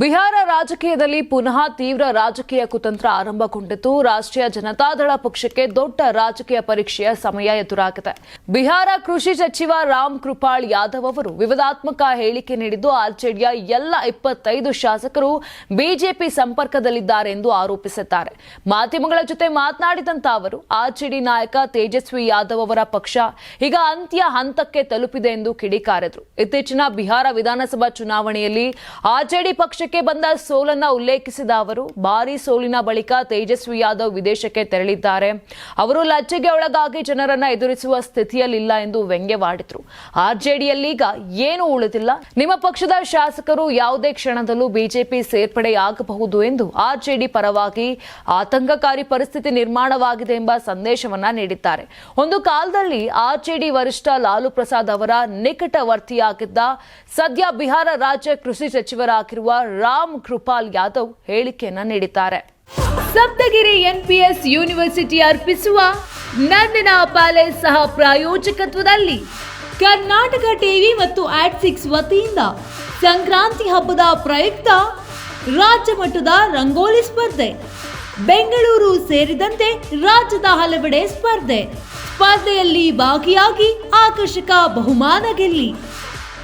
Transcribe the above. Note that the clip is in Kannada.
ಬಿಹಾರ ರಾಜಕೀಯದಲ್ಲಿ ಪುನಃ ತೀವ್ರ ರಾಜಕೀಯ ಕುತಂತ್ರ ಆರಂಭಗೊಂಡಿದ್ದು, ರಾಷ್ಟ್ರೀಯ ಜನತಾದಳ ಪಕ್ಷಕ್ಕೆ ದೊಡ್ಡ ರಾಜಕೀಯ ಪರೀಕ್ಷೆಯ ಸಮಯ ಎದುರಾಗಿದೆ. ಬಿಹಾರ ಕೃಷಿ ಸಚಿವ ರಾಮ್ ಕೃಪಾಳ್ ಯಾದವ್ ಅವರು ವಿವಾದಾತ್ಮಕ ಹೇಳಿಕೆ ನೀಡಿದ್ದು, ಆರ್ಜೆಡಿಯ ಎಲ್ಲ ಇಪ್ಪತ್ತೈದು ಶಾಸಕರು ಬಿಜೆಪಿ ಸಂಪರ್ಕದಲ್ಲಿದ್ದಾರೆ ಎಂದು ಆರೋಪಿಸಿದ್ದಾರೆ. ಮಾಧ್ಯಮಗಳ ಜೊತೆ ಮಾತನಾಡಿದಂತ ಅವರು, ಆರ್ಜೆಡಿ ನಾಯಕ ತೇಜಸ್ವಿ ಯಾದವ್ ಅವರ ಪಕ್ಷ ಈಗ ಅಂತ್ಯ ಹಂತಕ್ಕೆ ತಲುಪಿದೆ ಎಂದು ಕಿಡಿಕಾರಿದ್ರು. ಇತ್ತೀಚಿನ ಬಿಹಾರ ವಿಧಾನಸಭಾ ಚುನಾವಣೆಯಲ್ಲಿ ಆರ್ಜೆಡಿ ಪಕ್ಷಕ್ಕೆ ಬಂದ ಸೋಲನ್ನ ಉಲ್ಲೇಖಿಸಿದ ಅವರು, ಭಾರಿ ಸೋಲಿನ ಬಳಿಕ ತೇಜಸ್ವಿ ಯಾದವ್ ವಿದೇಶಕ್ಕೆ ತೆರಳಿದ್ದಾರೆ. ಅವರು ಲಜ್ಜೆಗೆ ಒಳಗಾಗಿ ಜನರನ್ನ ಎದುರಿಸುವ ಸ್ಥಿತಿಯಲ್ಲಿಲ್ಲ ಎಂದು ವ್ಯಂಗ್ಯವಾಡಿದ್ರು. ಆರ್ಜೆಡಿಯಲ್ಲೀಗ ಏನು ಉಳಿದಿಲ್ಲ? ನಿಮ್ಮ ಪಕ್ಷದ ಶಾಸಕರು ಯಾವುದೇ ಕ್ಷಣದಲ್ಲೂ ಬಿಜೆಪಿ ಸೇರ್ಪಡೆಯಾಗಬಹುದು ಎಂದು ಆರ್ಜೆಡಿ ಪರವಾಗಿ ಆತಂಕಕಾರಿ ಪರಿಸ್ಥಿತಿ ನಿರ್ಮಾಣವಾಗಿದೆ ಎಂಬ ಸಂದೇಶವನ್ನ ನೀಡಿದ್ದಾರೆ. ಒಂದು ಕಾಲದಲ್ಲಿ ಆರ್ಜೆಡಿ ವರಿಷ್ಠ ಲಾಲು ಪ್ರಸಾದ್ ಅವರ ನಿಕಟವರ್ತಿಯಾಗಿದ್ದ, ಸದ್ಯ ಬಿಹಾರ ರಾಜ್ಯ ಕೃಷಿ ಸಚಿವರಾಗಿರುವ ರಾಮ್ ಕೃಪಾಲ್ ಯಾದವ್ ಹೇಳಿಕೆಯನ್ನ ನೀಡಿದ್ದಾರೆ. ಸಪ್ತಗಿರಿ ಎನ್ಪಿಎಸ್ ಯೂನಿವರ್ಸಿಟಿ ಅರ್ಪಿಸುವ ನಂದನ ಪ್ಯಾಲೇಸ್ ಸಹ ಪ್ರಾಯೋಜಕತ್ವದಲ್ಲಿ ಕರ್ನಾಟಕ ಟಿವಿ ಮತ್ತು ಆಟ್ಸಿಕ್ಸ್ ವತಿಯಿಂದ ಸಂಕ್ರಾಂತಿ ಹಬ್ಬದ ಪ್ರಯುಕ್ತ ರಾಜ್ಯ ಮಟ್ಟದ ರಂಗೋಲಿ ಸ್ಪರ್ಧೆ, ಬೆಂಗಳೂರು ಸೇರಿದಂತೆ ರಾಜ್ಯದ ಹಲವೆಡೆ ಸ್ಪರ್ಧೆ. ಸ್ಪರ್ಧೆಯಲ್ಲಿ ಭಾಗಿಯಾಗಿ ಆಕರ್ಷಕ ಬಹುಮಾನ ಗೆಲ್ಲಿ